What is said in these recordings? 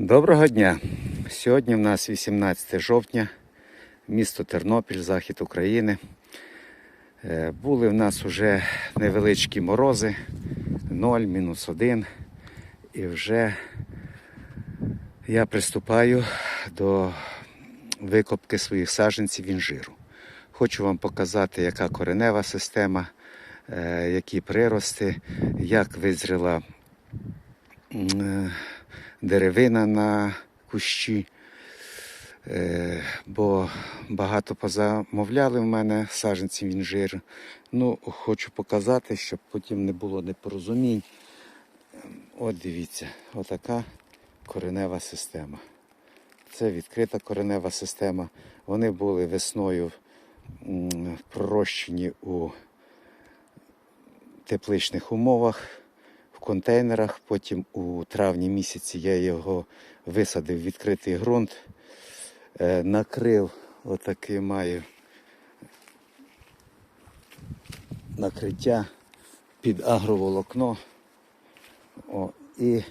Доброго дня! Сьогодні в нас 18 жовтня, місто Тернопіль, захід України. Е, Були в нас вже невеличкі морози, 0, мінус 1. І вже я приступаю до викопки своїх саджанців інжиру. Хочу вам показати, яка коренева система, е, які прирости, як визріла е, деревина на кущі. Е, Бо багато позамовляли в мене саджанців інжиру. Ну, хочу показати, щоб потім не було непорозумінь. От дивіться, отака коренева система. Це відкрита коренева система. Вони були весною пророщені у тепличних умовах, контейнерах. Потім у травні місяці я його висадив в відкритий ґрунт, е, накрив, отакий маю накриття під агроволокно. О, і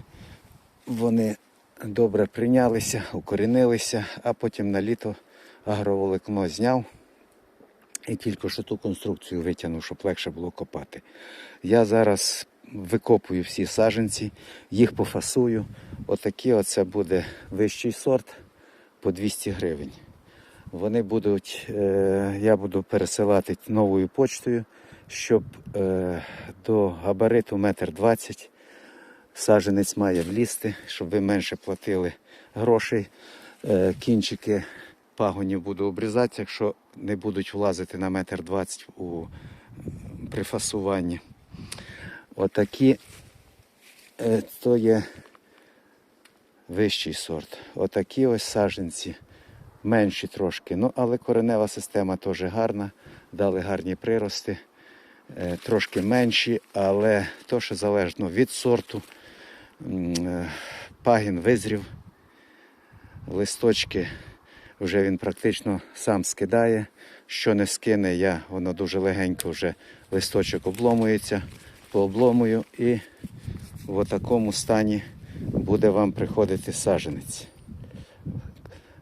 вони добре прийнялися, укорінилися, а потім на літо агроволокно зняв і тільки що ту конструкцію витягнув, щоб легше було копати. Я зараз викопую всі саджанці, їх пофасую. Отакий оце буде вищий сорт по 200 гривень. Вони будуть, е, я буду пересилати новою почтою, щоб е, до габариту метр двадцять саджанець має влізти, щоб ви менше платили грошей. Е, кінчики пагонів буду обрізати, якщо не будуть влазити на метр двадцять у при фасуванні. Отакі е, то є вищий сорт. Отакі ось саджанці, менші трошки. Ну, але коренева система теж гарна, дали гарні прирости, е, трошки менші, але то, що залежно від сорту. Е, Пагін визрів, листочки вже він практично сам скидає. Що не скине я, воно дуже легенько вже листочок обломується, пообломую і в такому стані буде вам приходити саджанець.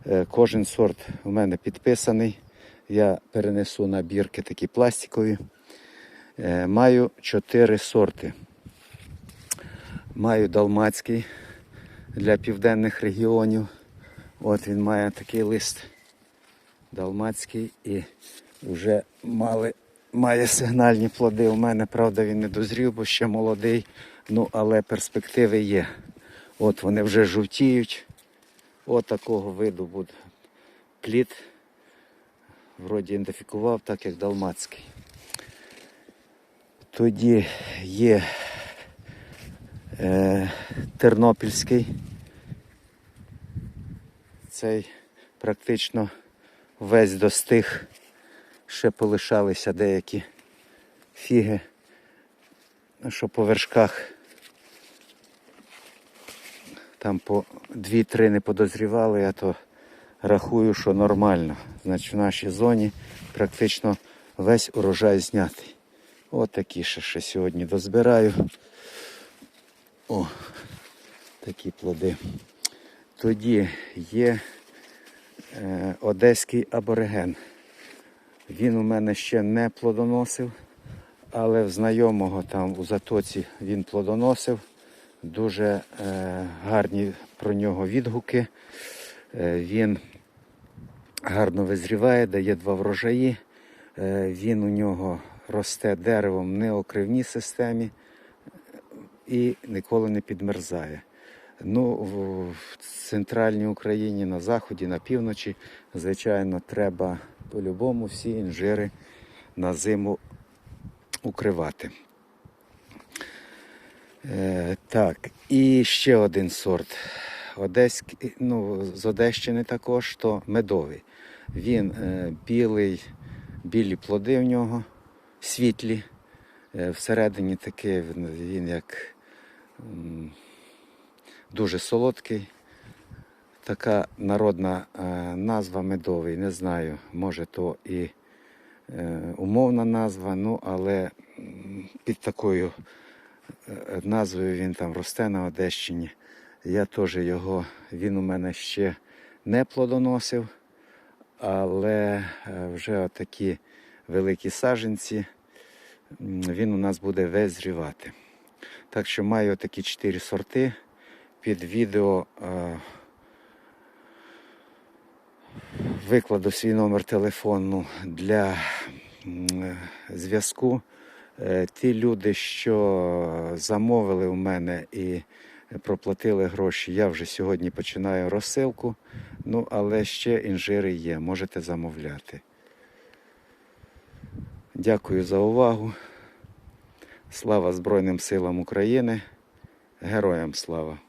Е, Кожен сорт у мене підписаний. Я перенесу на бірки такі пластикові. Е, Маю чотири сорти. Маю далмацький для південних регіонів. От він має такий лист далмацький і вже мали, має сигнальні плоди. У мене, правда, він не дозрів, бо ще молодий. Ну, але перспективи є. От вони вже жовтіють. От такого виду буде плід. Вроді ідентифікував, так як далмацький. Тоді є е, Тернопільський. Цей практично весь достиг. Ще полишалися деякі фіги, ну, що по вершках там по 2-3 не подозрівали, я то рахую, що нормально. Значить, в нашій зоні практично весь урожай знятий. От такі ще, ще сьогодні дозбираю. О, такі плоди. Тоді є е, одеський абориген. Він у мене ще не плодоносив, але в знайомого там у затоці він плодоносив. Дуже е, гарні про нього відгуки. Е, він гарно визріває, дає два врожаї. Е, він у нього росте деревом в неокривній системі і ніколи не підмерзає. Ну, в центральній Україні, на заході, на півночі, звичайно, треба по-любому всі інжири на зиму укривати. Е, так, і ще один сорт. Одеський, ну, з Одещини також, то медовий. Він е, білий, білі плоди в нього, світлі. Е, всередині такий він, як м, дуже солодкий. Така народна е, назва медовий. Не знаю, може то і е, умовна назва, ну але під такою е, назвою він там росте на Одещині. Я теж його, він у мене ще не плодоносив, але вже отакі великі саженці, він у нас буде весь зрівати. Так що маю такі чотири сорти. Під відео викладу свій номер телефону для е, зв'язку. Е, Ті люди, що замовили у мене і проплатили гроші, я вже сьогодні починаю розсилку. Ну, але ще інжири є, можете замовляти. Дякую за увагу. Слава Збройним силам України. Героям слава!